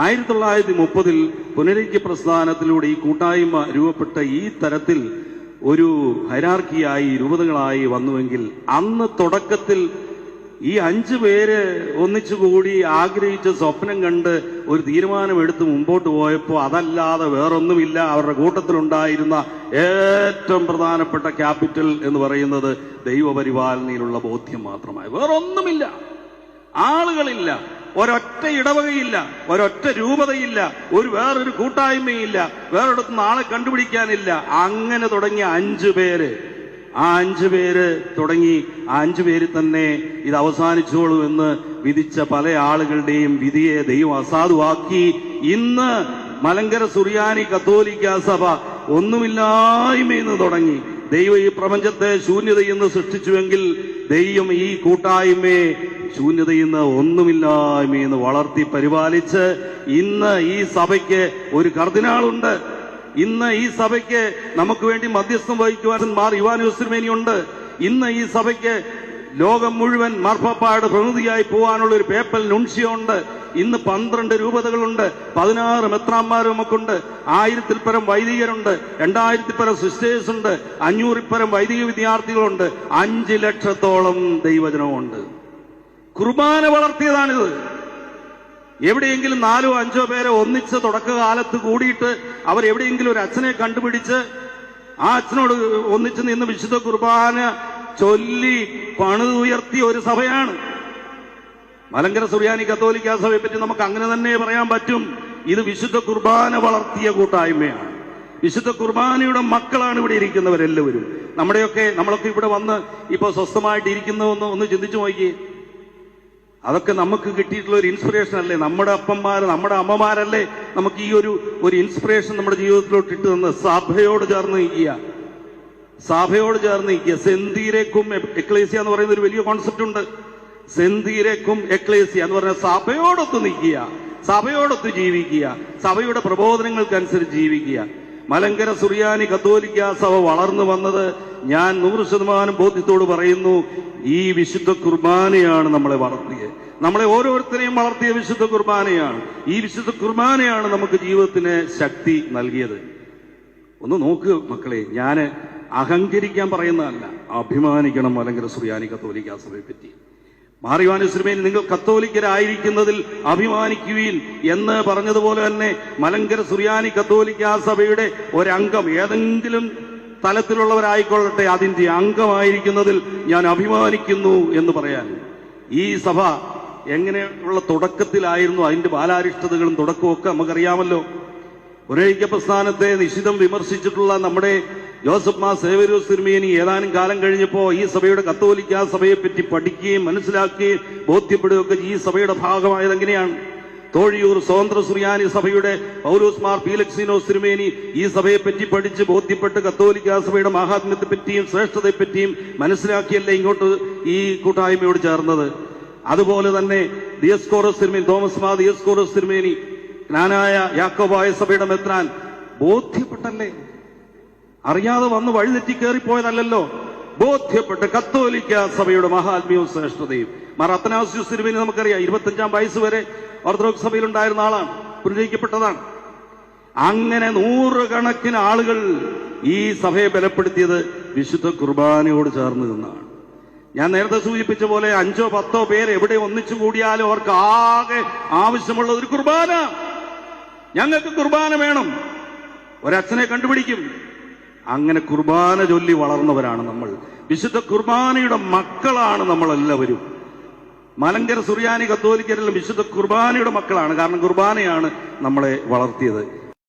ആയിരത്തി തൊള്ളായിരത്തി മുപ്പതിൽ പുനരൈക്യ പ്രസ്ഥാനത്തിലൂടെ ഈ കൂട്ടായ്മ രൂപപ്പെട്ട ഈ തരത്തിൽ ഒരു ഹൈരാർക്കിയായി രൂപതകളായി വന്നുവെങ്കിൽ അന്ന് തുടക്കത്തിൽ ഈ അഞ്ചു പേര് ഒന്നിച്ചുകൂടി ആഗ്രഹിച്ച സ്വപ്നം കണ്ട് ഒരു തീരുമാനമെടുത്ത് മുമ്പോട്ട് പോയപ്പോൾ അതല്ലാതെ വേറൊന്നുമില്ല. അവരുടെ കൂട്ടത്തിലുണ്ടായിരുന്ന ഏറ്റവും പ്രധാനപ്പെട്ട ക്യാപിറ്റൽ എന്ന് പറയുന്നത് ദൈവപരിപാലനയിലുള്ള ബോധ്യം മാത്രമായി. വേറൊന്നുമില്ല. ആളുകളില്ല. ഒരൊറ്റ ഇടവകയില്ല ഒരൊറ്റ രൂപതയില്ല ഒരു വേറൊരു കൂട്ടായ്മയില്ല വേറൊരിടത്ത് നാളെ കണ്ടുപിടിക്കാനില്ല. അങ്ങനെ തുടങ്ങിയ അഞ്ചു പേര്. ആ അഞ്ചു പേര് തുടങ്ങി ആ അഞ്ചു പേര് തന്നെ ഇത് അവസാനിച്ചോളൂ എന്ന് വിധിച്ച പല ആളുകളുടെയും വിധിയെ ദൈവം അസാധുവാക്കി. ഇന്ന് മലങ്കര സുറിയാനി കത്തോലിക്ക സഭ ഒന്നുമില്ലായ്മയെന്ന് തുടങ്ങി. ദൈവം ഈ പ്രപഞ്ചത്തെ ശൂന്യതയിൽ നിന്ന് സൃഷ്ടിച്ചുവെങ്കിൽ ദൈവം ഈ കൂട്ടായ്മയെ ശൂന്യതയിൽ നിന്ന് ഒന്നുമില്ലായ്മയെന്ന് വളർത്തി പരിപാലിച്ച് ഇന്ന് ഈ സഭയ്ക്ക് ഒരു കർദിനാളുണ്ട്. ഇന്ന് ഈ സഭയ്ക്ക് നമുക്ക് വേണ്ടി മധ്യസ്ഥം വഹിക്കുവാൻ മാർ യുവാനുസ്ലിമേനിയുണ്ട് ഇന്ന് ഈ സഭയ്ക്ക് ലോകം മുഴുവൻ മാർപ്പാപ്പായുടെ പ്രതിനിധിയായി പോകാനുള്ള ഒരു പേപ്പൽ നുൺഷ്യമുണ്ട് ഇന്ന് പന്ത്രണ്ട് രൂപതകളുണ്ട്. പതിനാറ് മെത്രാന്മാരും നമുക്കുണ്ട്. ആയിരത്തിൽ പരം വൈദികരുണ്ട്. രണ്ടായിരത്തിൽ പരം സിസ്റ്റേഴ്സ് ഉണ്ട് അഞ്ഞൂറിൽ പരം വൈദിക വിദ്യാർത്ഥികളുണ്ട്. അഞ്ച് ലക്ഷത്തോളം ദൈവജനമുണ്ട്. കുർബാന വളർത്തിയതാണിത്. എവിടെയെങ്കിലും നാലോ അഞ്ചോ പേരെ ഒന്നിച്ച് തുടക്കകാലത്ത് കൂടിയിട്ട് അവർ എവിടെയെങ്കിലും ഒരു അച്ഛനെ കണ്ടുപിടിച്ച് ആ അച്ഛനോട് ഒന്നിച്ച് നിന്ന് വിശുദ്ധ കുർബാന ചൊല്ലി പണിതുയർത്തിയ ഒരു സഭയാണ്. മലങ്കര സുറിയാനി കത്തോലിക്ക സഭയെ പറ്റി നമുക്ക് അങ്ങനെ തന്നെ പറയാൻ പറ്റും. ഇത് വിശുദ്ധ കുർബാന വളർത്തിയ കൂട്ടായ്മയാണ്. വിശുദ്ധ കുർബാനയുടെ മക്കളാണ് ഇവിടെ ഇരിക്കുന്നവരെല്ലാവരും. നമ്മുടെയൊക്കെ നമ്മളൊക്കെ ഇവിടെ വന്ന് ഇപ്പൊ സ്വസ്ഥമായിട്ട് ഇരിക്കുന്നതെന്ന് ഒന്ന് ചിന്തിച്ചു നോക്കിയേ. അതൊക്കെ നമുക്ക് കിട്ടിയിട്ടുള്ള ഒരു ഇൻസ്പിറേഷൻ അല്ലേ? നമ്മുടെ അപ്പന്മാർ നമ്മുടെ അമ്മമാരല്ലേ നമുക്ക് ഈ ഒരു ഒരു ഇൻസ്പിറേഷൻ നമ്മുടെ ജീവിതത്തിലോട്ട് ഇട്ട് തന്ന് സഭയോട് ചേർന്ന് നിൽക്കുക. സഭയോട് ചേർന്ന് നിൽക്കുക. സെന്തീരേക്കും എക്ലേസിയ എന്ന് പറയുന്ന ഒരു വലിയ കോൺസെപ്റ്റ് ഉണ്ട്. സെന്തീരേക്കും എക്ലേസിയ എന്ന് പറഞ്ഞ സഭയോടൊത്ത് നിൽക്കുക. സഭയോടൊത്ത് ജീവിക്കുക. സഭയുടെ പ്രബോധനങ്ങൾക്കനുസരിച്ച് ജീവിക്കുക. മലങ്കര സുറിയാനി കത്തോലിക്ക സഭ വളർന്നു വന്നത് ഞാൻ നൂറ് ശതമാനം ബോധ്യത്തോട് പറയുന്നു ഈ വിശുദ്ധ കുർബാനയാണ് നമ്മളെ വളർത്തിയത് നമ്മളെ ഓരോരുത്തരെയും വളർത്തിയ വിശുദ്ധ കുർബാനയാണ്. ഈ വിശുദ്ധ കുർബാനയാണ് നമുക്ക് ജീവിതത്തിന് ശക്തി നൽകിയത്. ഒന്ന് നോക്ക് മക്കളെ ഞാൻ അഹങ്കരിക്കാൻ പറയുന്നതല്ല അഭിമാനിക്കണം മലങ്കര സുറിയാനി കത്തോലിക്ക സഭയെ പറ്റി മാറിവാനുശ്രമേൽ നിങ്ങൾ കത്തോലിക്കരായിരിക്കുന്നതിൽ അഭിമാനിക്കുവീൻ എന്ന് പറഞ്ഞതുപോലെ തന്നെ മലങ്കര സുറിയാനി കത്തോലിക്ക സഭയുടെ ഒരംഗം ഏതെങ്കിലും തലത്തിലുള്ളവരായിക്കൊള്ളട്ടെ അതിന്റെ അംഗമായിരിക്കുന്നതിൽ ഞാൻ അഭിമാനിക്കുന്നു എന്ന് പറയാൻ. ഈ സഭ എങ്ങനെയുള്ള തുടക്കത്തിലായിരുന്നു അതിന്റെ ബാലാരിഷ്ടതകളും തുടക്കവും ഒക്കെ നമുക്കറിയാമല്ലോ. ഒരേക്ക പ്രസ്ഥാനത്തെ നിശിതം വിമർശിച്ചിട്ടുള്ള നമ്മുടെ ജോസഫ് മാ സേവരൂസ് തിരുമേനി ഏതാനും കാലം കഴിഞ്ഞപ്പോ ഈ സഭയുടെ കത്തോലിക്ക സഭയെ പറ്റി പഠിക്കുകയും മനസ്സിലാക്കുകയും ബോധ്യപ്പെടുകയൊക്കെ ഈ സഭയുടെ ഭാഗമായത് എങ്ങനെയാണ്? തോഴിയൂർ സ്വതന്ത്ര സുറിയാനി സഭയുടെ പൗലോസ് മാർ പീലക്സിനോസ് തിരുമേനി ഈ സഭയെ പറ്റി പഠിച്ച് ബോധ്യപ്പെട്ട് കത്തോലിക്ക സഭയുടെ മഹാത്മ്യത്തെ പറ്റിയും ശ്രേഷ്ഠതയെ പറ്റിയും മനസ്സിലാക്കിയല്ലേ ഇങ്ങോട്ട് ഈ കൂട്ടായ്മയോട് ചേർന്നത്? അതുപോലെ തന്നെ ദിയസ്കോറസ് തിരുമേനി തോമസ് മാ ദിയസ്കോറസ് തിരുമേനി ജ്ഞാനായ യാക്കോബായ സഭയുടെ മെത്രാൻ ബോധ്യപ്പെട്ടല്ലേ? അറിയാതെ വന്ന് വഴിതെറ്റി കയറിപ്പോയതല്ലല്ലോ ബോധ്യപ്പെട്ട് കത്തോലിക്ക സഭയുടെ മഹാത്മ്യവും ശ്രേഷ്ഠതയും. മാർ അത്തനാസ്യൂസ് തിരുമേനി നമുക്കറിയാം. ഇരുപത്തഞ്ചാം വയസ്സ് വരെ ഓർത്തഡോക്സ് സഭയിൽ ഉണ്ടായിരുന്ന ആളാണ്. പുനരുജ്ജയിക്കപ്പെട്ടതാണ് അങ്ങനെ നൂറുകണക്കിന് ആളുകൾ ഈ സഭയെ ബലപ്പെടുത്തിയത് വിശുദ്ധ കുർബാനയോട് ചേർന്ന് നിന്നാണ്. ഞാൻ നേരത്തെ സൂചിപ്പിച്ച പോലെ അഞ്ചോ പത്തോ പേര് എവിടെ ഒന്നിച്ചു കൂടിയാലും അവർക്ക് ആകെ ആവശ്യമുള്ള ഒരു കുർബാന. ഞങ്ങൾക്ക് കുർബാന വേണം. ഒരച്ഛനെ കണ്ടുപിടിക്കും. അങ്ങനെ കുർബാന ചൊല്ലി വളർന്നവരാണ് നമ്മൾ. വിശുദ്ധ കുർബാനയുടെ മക്കളാണ് നമ്മളെല്ലാവരും. മലങ്കര സുറിയാനി കത്തോലിക്കരെല്ലാം വിശുദ്ധ കുർബാനയുടെ മക്കളാണ്. കാരണം കുർബാനയാണ് നമ്മളെ വളർത്തിയത്.